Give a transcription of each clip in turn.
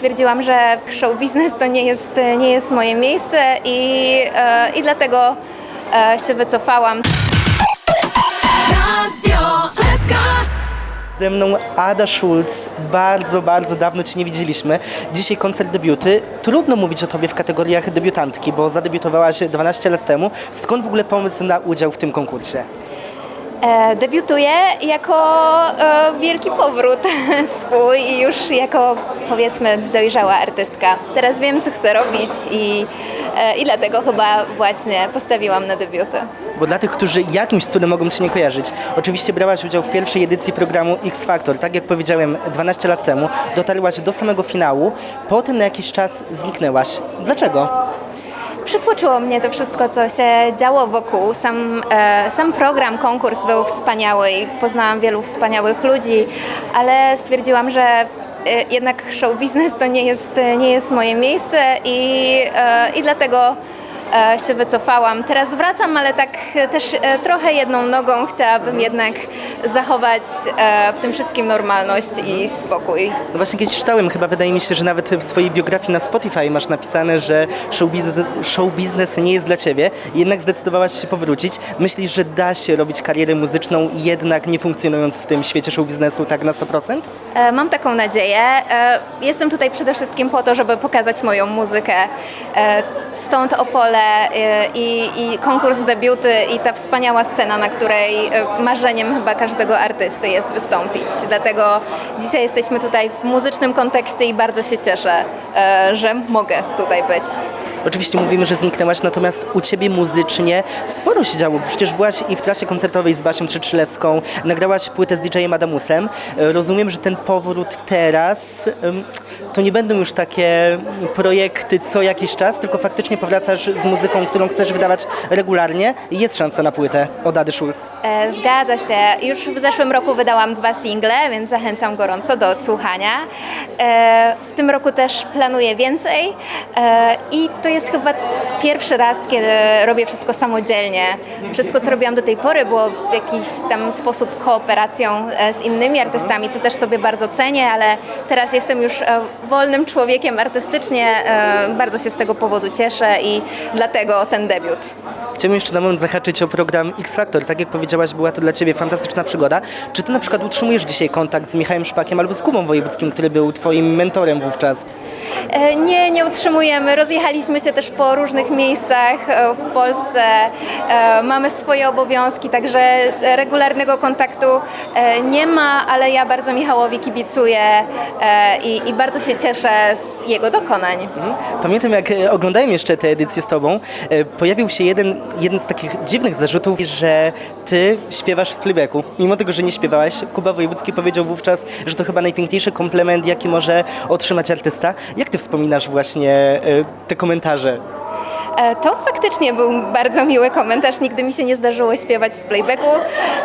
stwierdziłam, że show biznes to nie jest, nie jest moje miejsce i, e, i dlatego e, się wycofałam. Ze mną Ada Schulz. Bardzo, bardzo dawno Cię nie widzieliśmy. Dzisiaj koncert debiuty. Trudno mówić o Tobie w kategoriach debiutantki, bo zadebiutowałaś 12 lat temu. Skąd w ogóle pomysł na udział w tym konkursie? E, debiutuję jako e, wielki powrót swój i już jako powiedzmy dojrzała artystka. Teraz wiem, co chcę robić i, e, i dlatego chyba właśnie postawiłam na debiuty. Bo dla tych, którzy jakimś cudem mogą Cię nie kojarzyć, oczywiście brałaś udział w pierwszej edycji programu X Factor. Tak jak powiedziałem 12 lat temu, dotarłaś do samego finału, potem na jakiś czas zniknęłaś. Dlaczego? Przytłoczyło mnie to wszystko, co się działo wokół. Sam, e, sam program, konkurs był wspaniały i poznałam wielu wspaniałych ludzi, ale stwierdziłam, że e, jednak show biznes to nie jest, nie jest moje miejsce i, e, i dlatego się wycofałam. Teraz wracam, ale tak też e, trochę jedną nogą chciałabym jednak zachować e, w tym wszystkim normalność i spokój. No właśnie kiedyś czytałem, chyba wydaje mi się, że nawet w swojej biografii na Spotify masz napisane, że show biznes, show biznes nie jest dla ciebie, jednak zdecydowałaś się powrócić. Myślisz, że da się robić karierę muzyczną jednak nie funkcjonując w tym świecie show biznesu tak na 100%? E, Mam taką nadzieję. E, Jestem tutaj przede wszystkim po to, żeby pokazać moją muzykę. E, Stąd Opole e, i, i konkurs debiuty i ta wspaniała scena, na której e, marzeniem chyba każdego artysty jest wystąpić. Dlatego dzisiaj jesteśmy tutaj w muzycznym kontekście i bardzo się cieszę, e, że mogę tutaj być. Oczywiście mówimy, że zniknęłaś, natomiast u ciebie muzycznie sporo się działo. Przecież byłaś i w trasie koncertowej z Basią Trzyczylewską, nagrałaś płytę z DJ-em Adamusem. Rozumiem, że ten powrót teraz to nie będą już takie projekty co jakiś czas, tylko faktycznie powracasz z muzyką, którą chcesz wydawać regularnie i jest szansa na płytę od Ady Schulz. E, Zgadza się. Już w zeszłym roku wydałam dwa single, więc zachęcam gorąco do odsłuchania. E, W tym roku też planuję więcej e, i to jest chyba pierwszy raz, kiedy robię wszystko samodzielnie. Wszystko, co robiłam do tej pory, było w jakiś tam sposób kooperacją e, z innymi artystami, co też sobie bardzo cenię, ale teraz jestem już e, wolnym człowiekiem artystycznie. e, Bardzo się z tego powodu cieszę i dlatego ten debiut. Chciałbym jeszcze na moment zahaczyć o program X Factor. Tak jak powiedziałaś, była to dla Ciebie fantastyczna przygoda. Czy Ty na przykład utrzymujesz dzisiaj kontakt z Michałem Szpakiem albo z Kubą Wojewódzkim, który był Twoim mentorem wówczas? E, Nie, nie utrzymujemy. Rozjechaliśmy się też po różnych miejscach e, w Polsce. E, Mamy swoje obowiązki, także regularnego kontaktu nie ma, ale ja bardzo Michałowi kibicuję i, i bardzo się cieszę z jego dokonań. Pamiętam, jak oglądałem jeszcze tę edycję z Tobą, pojawił się jeden, jeden z takich dziwnych zarzutów, że Ty śpiewasz z playbacku. Mimo tego, że nie śpiewałaś, Kuba Wojewódzki powiedział wówczas, że to chyba najpiękniejszy komplement, jaki może otrzymać artysta. Jak Ty wspominasz właśnie e, te komentarze? E, To faktycznie był bardzo miły komentarz. Nigdy mi się nie zdarzyło śpiewać z playbacku,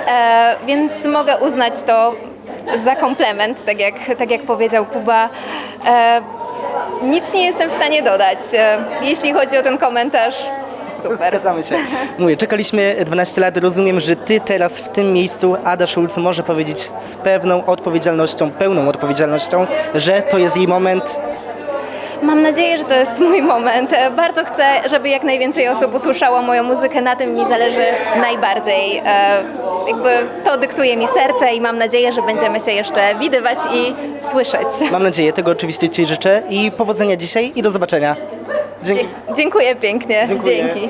e, więc mogę uznać to za komplement, tak jak, tak jak powiedział Kuba. Nic nie jestem w stanie dodać, jeśli chodzi o ten komentarz. Super. Zgadzamy się. Mówię, czekaliśmy 12 lat. Rozumiem, że Ty teraz w tym miejscu, Ada Schulz, może powiedzieć z pewną odpowiedzialnością, pełną odpowiedzialnością, że to jest jej moment, Mam nadzieję, że to jest mój moment. Bardzo chcę, żeby jak najwięcej osób usłyszało moją muzykę. Na tym mi zależy najbardziej. E, Jakby to dyktuje mi serce i mam nadzieję, że będziemy się jeszcze widywać i słyszeć. Mam nadzieję, tego oczywiście Ci życzę i powodzenia dzisiaj i do zobaczenia. Dzięki. Dziękuję pięknie. Dziękuję. Dzięki.